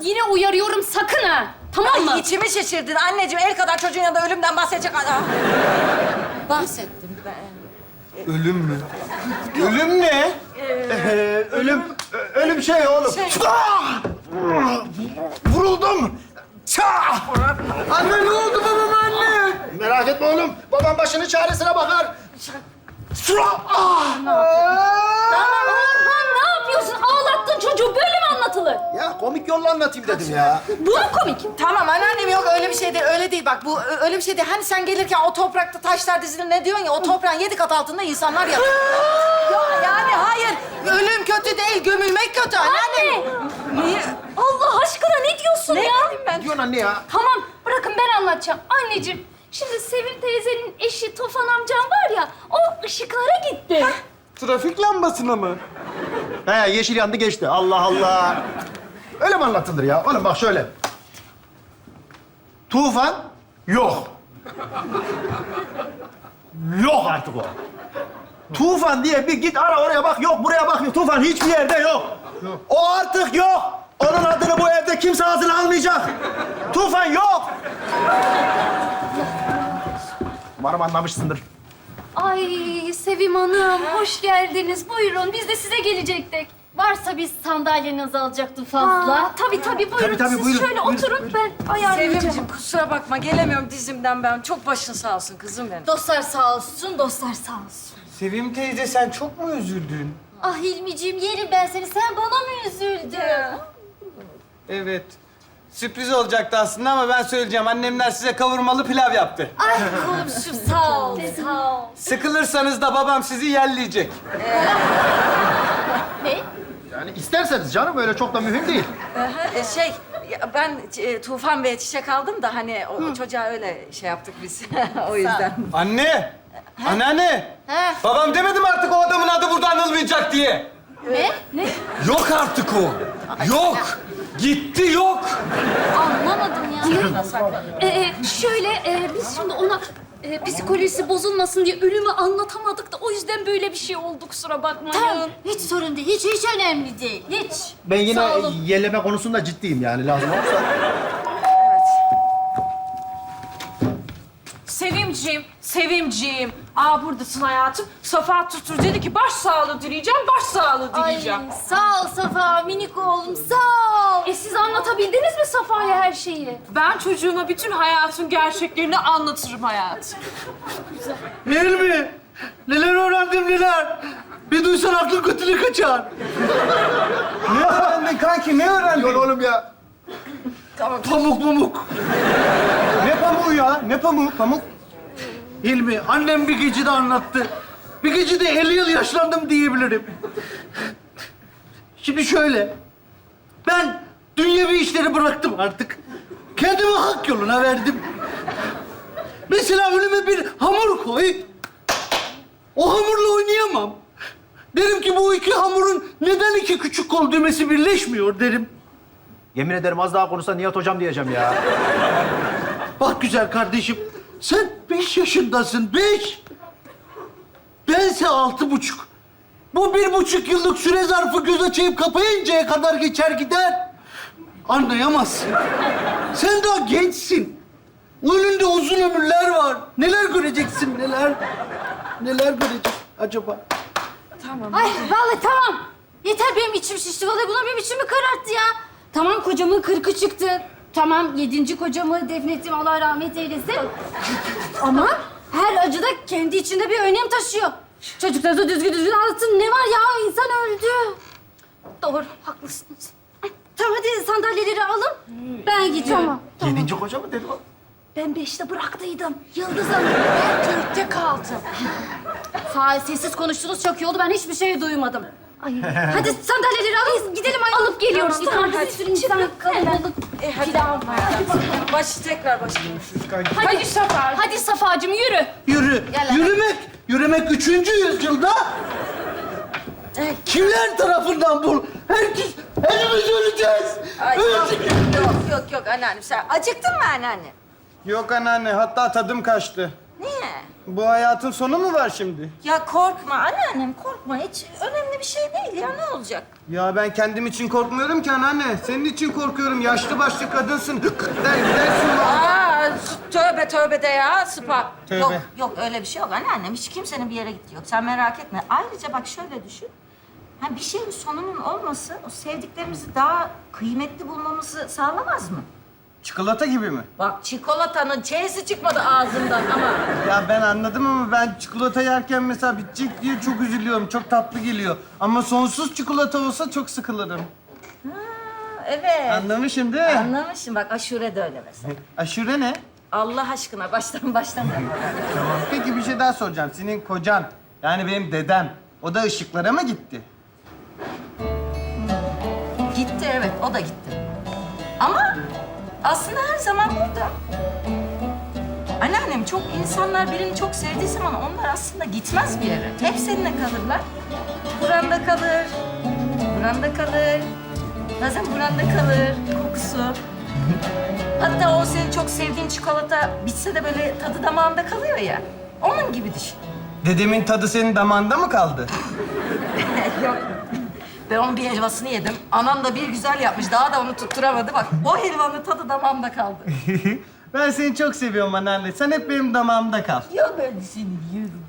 yine uyarıyorum sakın ha. Tamam mı? Ay içimi şişirdin anneciğim. El kadar çocuğun yanında ölümden bahsedecek adam. Bahsettim ben. Ölüm mü? Ölüm ne? Ee, ölüm, ölüm şey oğlum. Şey. Ah! Vuruldum. Çah! Anne ne oldu babama anne? Merak etme oğlum. Babam başının çaresine bakar. Şura! Ah! Orhan ne yapıyorsun? Ağlattın çocuğu. Böyle mi anlatılır? Ya komik yolla anlatayım dedim ya. Bu mu komik? Tamam anneannem yok öyle bir şey değil. Öyle değil bak bu ö- öyle bir şey değil. Hani sen gelirken o toprakta taşlar dizilir ne diyorsun ya o toprağın yedi kat altında insanlar yatıyor. ya yani hayır. Ölüm kötü değil gömülmek kötü anneannem. Niye? Allah aşkına ne diyorsun Ne ya? Ne diyorsun anne ya? Tamam bırakın ben anlatacağım. Anneciğim şimdi Sevim teyzenin eşi Tofan amcam var ya o ışıklara gitti. Trafik lambasına mı? He yeşil yandı geçti. Allah Allah. Öyle mi anlatılır ya? Oğlum bak şöyle. Tufan yok. Yok artık o. Tufan diye bir git ara oraya bak yok buraya bak yok. Tufan hiçbir yerde yok. O artık yok. Onun adını bu evde kimse ağzına almayacak. Tufan yok. Umarım anlamışsındır. Ay Sevim Hanım hoş geldiniz. Buyurun biz de size gelecektik. Varsa biz sandalyenizi alacaktık fazla. Aa, tabii tabii buyurun. Tabii, tabii, Siz buyurun, şöyle buyurun, oturun ben ayarlayacağım. Sevimciğim kusura bakma gelemiyorum dizimden ben. Çok başın sağ olsun kızım benim. Dostlar sağ olsun, dostlar sağ olsun. Sevim teyze sen çok mu üzüldün? Ah Hilmi'ciğim yerim ben seni. Sen bana mı üzüldün? Evet. Sürpriz olacaktı aslında ama ben söyleyeceğim. Annemler size kavurmalı pilav yaptı. Ay komşum sağ ol, sağ ol. Sıkılırsanız da babam sizi yelleyecek. Yani isterseniz canım öyle çok da mühim değil. Aha, e, şey ya ben e, Tufan Bey'e çiçek aldım da hani o, o çocuğa öyle şey yaptık biz. o yüzden. Anne! Anneanne! He? Babam demedim artık o adamın adı burada anılmayacak diye. Ne? Ne? Yok artık o. Yok. Gitti yok. Anlamadım ya. Ee, şöyle e, biz şimdi ona e, psikolojisi bozulmasın diye ölümü anlatamadık da o yüzden böyle bir şey oldu kusura bakmayın. Tamam, hiç sorun değil. Hiç, hiç önemli değil. Hiç. Ben yine Sağ olun. yeleme konusunda ciddiyim yani lazım olursa. Sevimciğim, Sevimciğim. Aa buradasın hayatım. Safa tutur dedi ki baş sağlığı dileyeceğim, baş sağlığı Ay dileyeceğim. sağ ol Safa, minik oğlum sağ ol. E siz anlatabildiniz mi Safa'ya her şeyi? Ben çocuğuma bütün hayatın gerçeklerini anlatırım hayatım. Değil mi? Neler öğrendim neler. Bir duysan aklın kötülüğü kaçar. Ne öğrendin kanki ne öğrendin? Yok oğlum ya. Pamuk pamuk. Ne pamuğu ya? Ne pamuğu? Pamuk. Hilmi, annem bir gecede anlattı. Bir gecede 50 yıl yaşlandım diyebilirim. Şimdi şöyle. Ben dünyevi işleri bıraktım artık. Kendimi hak yoluna verdim. Mesela önüme bir hamur koy. O hamurla oynayamam. Derim ki bu iki hamurun neden iki küçük kol düğmesi birleşmiyor derim. Yemin ederim az daha konuşsa Nihat hocam diyeceğim ya. Bak güzel kardeşim, sen beş yaşındasın, beş. Bense altı buçuk. Bu bir buçuk yıllık süre zarfı göz açayıp kapayıncaya kadar geçer gider. Anlayamazsın. Sen daha gençsin. Önünde uzun ömürler var. Neler göreceksin, neler? Neler göreceksin acaba? Ay vallahi tamam. Yeter benim içim şişti. Vallahi bunlar benim içimi kararttı ya. Tamam kocamın kırkı çıktı. Tamam yedinci kocamı defnettim Allah rahmet eylesin. Ama her acı da kendi içinde bir önem taşıyor. Çocuklara da düzgün düzgün anlatın. Ne var ya insan öldü. Doğru haklısınız. Tamam hadi sandalyeleri alın. Ben gidiyorum. Tamam. Yedinci koca mı dedi o? Ben beşte bıraktıydım. Yıldız Hanım. Ben dörtte kaldım. Sağ sessiz konuştunuz çok iyi oldu. Ben hiçbir şey duymadım. Ay. Hadi sandalyeleri alın. Gidelim ay. Alıp geliyoruz, Tamam, tamam, bir hadi. sürü insan kalabalık. E, hadi. Başı tekrar başlayalım. Hadi Safa. Hadi Safa'cığım yürü. Yürü. Gel hadi. Yürümek. Yürümek üçüncü yüzyılda kimler tarafından bul? Herkes, hepimiz öleceğiz. Ay, yok, Öleceğiz. yok yok yok anneannem sen acıktın mı anneanne? Yok anneanne hatta tadım kaçtı. Niye? Bu hayatın sonu mu var şimdi? Ya korkma anneannem korkma. Hiç önemli bir şey değil ya ne olacak? Ya ben kendim için korkmuyorum ki anneanne. Senin için korkuyorum. Yaşlı başlı kadınsın. Der, dersin bana. Aa, tövbe tövbe de ya Sıpa. Tövbe. Yok yok öyle bir şey yok anneannem. Hiç kimsenin bir yere gitti yok. Sen merak etme. Ayrıca bak şöyle düşün. Ha bir şeyin sonunun olması o sevdiklerimizi daha kıymetli bulmamızı sağlamaz mı? Çikolata gibi mi? Bak çikolatanın çeyisi çıkmadı ağzımdan ama. Ya ben anladım ama ben çikolata yerken mesela bitecek diye çok üzülüyorum. Çok tatlı geliyor. Ama sonsuz çikolata olsa çok sıkılırım. Ha, evet. Anlamışım değil mi? Anlamışım. Bak aşure de öyle mesela. Aşure ne? Allah aşkına baştan baştan. Tamam. Peki bir şey daha soracağım. Senin kocan, yani benim dedem, o da ışıklara mı gitti çok insanlar birini çok sevdiği zaman onlar aslında gitmez bir yere. Hep seninle kalırlar. Buranda kalır, buranda kalır. Bazen buranda kalır kokusu. Hatta o senin çok sevdiğin çikolata bitse de böyle tadı damağında kalıyor ya. Onun gibi düşün. Dedemin tadı senin damağında mı kaldı? Yok. Ben onun bir helvasını yedim. Anam da bir güzel yapmış. Daha da onu tutturamadı. Bak o helvanın tadı damağımda kaldı. ben seni çok seviyorum anneanne. Sen hep benim damağımda kal. Ya ben seni yiyorum.